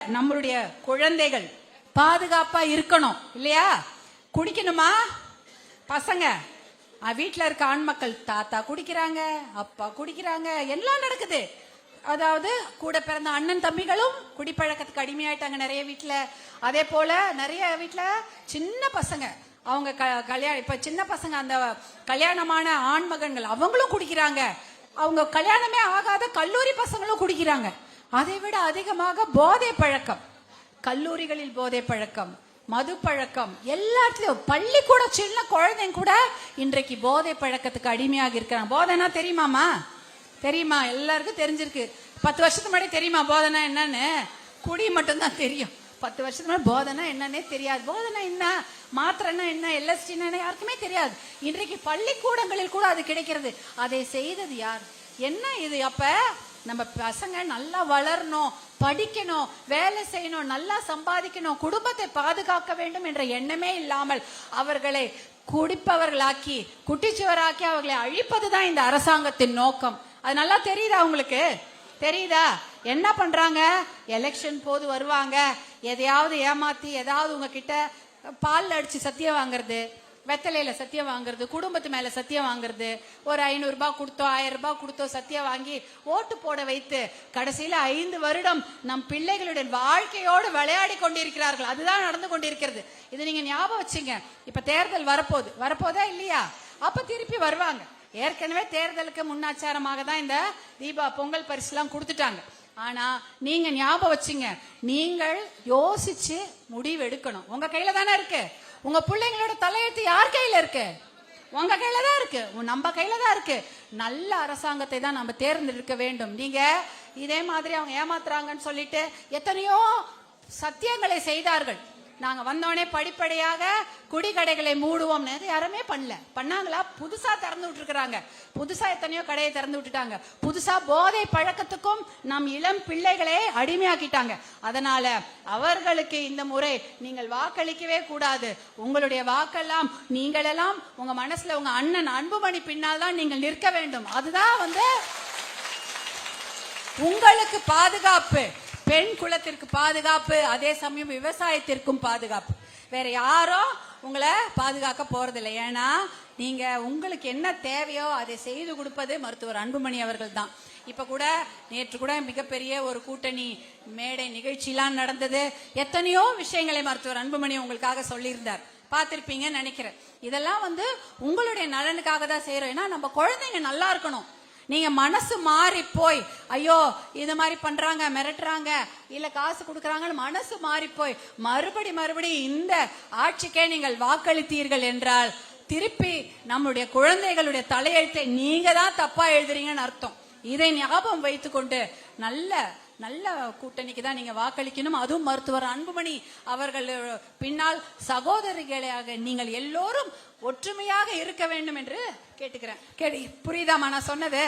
நம்மளுடைய குழந்தைகள் பாதுகாப்பா இருக்கணும் இல்லையா? குடிக்கணுமா? பசங்க வீட்டில் இருக்க ஆண் மக்கள் தாத்தா குடிக்கிறாங்க அப்பா குடிக்கிறாங்க எல்லாம் நடக்குது. அதாவது கூட பிறந்த அண்ணன் தம்பிகளும் குடிப்பழக்கத்துக்கு அடிமையாயிட்டாங்க நிறைய வீட்டில் அதே போல நிறைய வீட்டில் சின்ன பசங்க அவங்க க- கல்யாணம் இப்போ சின்ன பசங்க அந்த கல்யாணமான ஆண் மகன்கள் அவங்களும் குடிக்கிறாங்க. அவங்க கல்யாணமே ஆகாத கல்லூரி பசங்களும் குடிக்கிறாங்க. அதை விட அதிகமாக போதை பழக்கம். கல்லூரிகளில் போதை பழக்கம் மது பழக்கம் எல்லாத்துலயும் பள்ளிக்கூட சின்ன குழந்தைங்க கூட இன்றைக்கு போதை பழக்கத்துக்கு அடிமையாக இருக்கிறாங்க. போதைனா தெரியுமாமா தெரியுமா? எல்லாருக்கும் தெரிஞ்சிருக்கு. பத்து வருஷத்துக்கு முன்னாடி தெரியுமா போதனா என்னன்னு? குடி மட்டும்தான் தெரியும். பத்து வருஷத்துக்கு முன்னாடி போதனா என்னன்னே தெரியாது. போதனா என்ன? மாத்திரைனா என்ன? எல்எஸ்டினா யாருக்குமே தெரியாது. இன்றைக்கு பள்ளிக்கூடங்களில் கூட அது கிடைக்கிறது. அதை செய்தது யார்? என்ன இது அப்ப? நம்ம பசங்க நல்லா வளரணும் படிக்கணும் வேலை செய்யணும் நல்லா சம்பாதிக்கணும் குடும்பத்தை பாதுகாக்க வேண்டும் என்ற எண்ணமே இல்லாமல் அவர்களை குடிப்பவர்களாக்கி குட்டிச்சுவராக்கி அவர்களை அழிப்பதுதான் இந்த அரசாங்கத்தின் நோக்கம். அது நல்லா தெரியுதா உங்களுக்கு? தெரியுதா? என்ன பண்றாங்க? எலெக்ஷன் போது வருவாங்க. எதையாவது ஏமாத்தி ஏதாவது உங்ககிட்ட பால் அடிச்சு சத்தியம் வாங்குறது. வெத்தலையில சத்தியம் வாங்குறது குடும்பத்து மேல சத்தியம் வாங்குறது ஒரு ஐநூறு ரூபாய் கொடுத்தோ ஆயிரம் ரூபாய் கொடுத்தோ சத்தியம் வாங்கி ஓட்டு போட வைத்து கடைசியில ஐந்து வருடம் நம் பிள்ளைகளுடைய வாழ்க்கையோடு விளையாடி கொண்டிருக்கிறார்கள். அதுதான் நடந்து கொண்டிருக்கிறது. இது நீங்க ஞாபகம் வச்சுங்க. இப்ப தேர்தல் வரப்போகுது. வரப்போதா இல்லையா? அப்ப திருப்பி வருவாங்க. ஏற்கனவே தேர்தலுக்கு முன்னாச்சாரமாக தான் இந்த தீபா பொங்கல் பரிசுலாம் கொடுத்துட்டாங்க. ஆனா நீங்க ஞாபகம் வச்சுங்க. நீங்கள் யோசிச்சு முடிவு எடுக்கணும் உங்க கையில தானே இருக்கு. உங்க பிள்ளைங்களோட தலையெழுத்து யார் கையில இருக்கு? உங்க கையில தான் இருக்கு. உ- நம்ம கையில தான் இருக்கு. நல்ல அரசாங்கத்தை தான் நம்ம தேர்ந்தெடுக்க வேண்டும். நீங்க இதே மாதிரி அவங்க ஏமாத்துறாங்கன்னு சொல்லிட்டு எத்தனையோ சத்தியங்களை செய்தார்கள். நாங்க வந்தோடனே படிப்படியாக குடிக்கடைகளை மூடுவோம்னு யாருமே பண்ணல. பண்ணாங்களா? புதுசா திறந்து விட்டுருக்காங்க புதுசா எத்தனையோ கடையை திறந்து விட்டுட்டாங்க. புதுசா போதை பழக்கத்துக்கும் நம் இளம் பிள்ளைகளே அடிமையாக்கிட்டாங்க. அதனால அவர்களுக்கு இந்த முறை நீங்கள் வாக்களிக்கவே கூடாது. உங்களுடைய வாக்கெல்லாம் நீங்களெல்லாம் உங்க மனசுல உங்க அண்ணன் அன்புமணி பின்னால் தான் நீங்கள் நிற்க வேண்டும். அதுதான் வந்து உங்களுக்கு பாதுகாப்பு. பெண் குலத்திற்கு பாதுகாப்பு அதே சமயம் விவசாயத்திற்கும் பாதுகாப்பு. வேற யாரும் உங்களை பாதுகாக்க போறதில்லை. ஏன்னா நீங்க உங்களுக்கு என்ன தேவையோ அதை செய்து கொடுப்பது மருத்துவர் அன்புமணி அவர்கள் தான். இப்ப கூட நேற்று கூட மிகப்பெரிய ஒரு கூட்டணி மேடை நிகழ்ச்சிலாம் நடந்தது. எத்தனையோ விஷயங்களை மருத்துவர் அன்புமணி உங்களுக்காக சொல்லியிருந்தார். பார்த்திருப்பீங்கன்னு நினைக்கிறேன். இதெல்லாம் வந்து உங்களுடைய நலனுக்காக தான் செய்யறோம் ஏன்னா நம்ம குழந்தைங்க நல்லா இருக்கணும். நீங்க மனசு மாறி போய் ஐயோ இது மாதிரி பண்றாங்க மிரட்டுறாங்க இல்ல காசு கொடுக்கறாங்கன்னு மனசு மாறி போய் மறுபடி மறுபடி இந்த ஆட்சிக்கே நீங்கள் வாக்களித்தீர்கள் என்றால் திருப்பி நம்முடைய குழந்தைகளுடைய தலையெழுத்தை நீங்க தான் தப்பா எழுதுறீங்கன்னு அர்த்தம். இதை ஞாபகம் வைத்துக்கொண்டு நல்ல நல்ல கூட்டணிக்கு தான் நீங்க வாக்களிக்கணும். அதுவும் மருத்துவர் அன்புமணி அவர்கள் பின்னால் சகோதரிகளாக நீங்கள் எல்லோரும் ஒற்றுமையாக இருக்க வேண்டும் என்று கேட்டுக்கிறேன். கேட்டு புரியுதாமா நான் சொன்னது?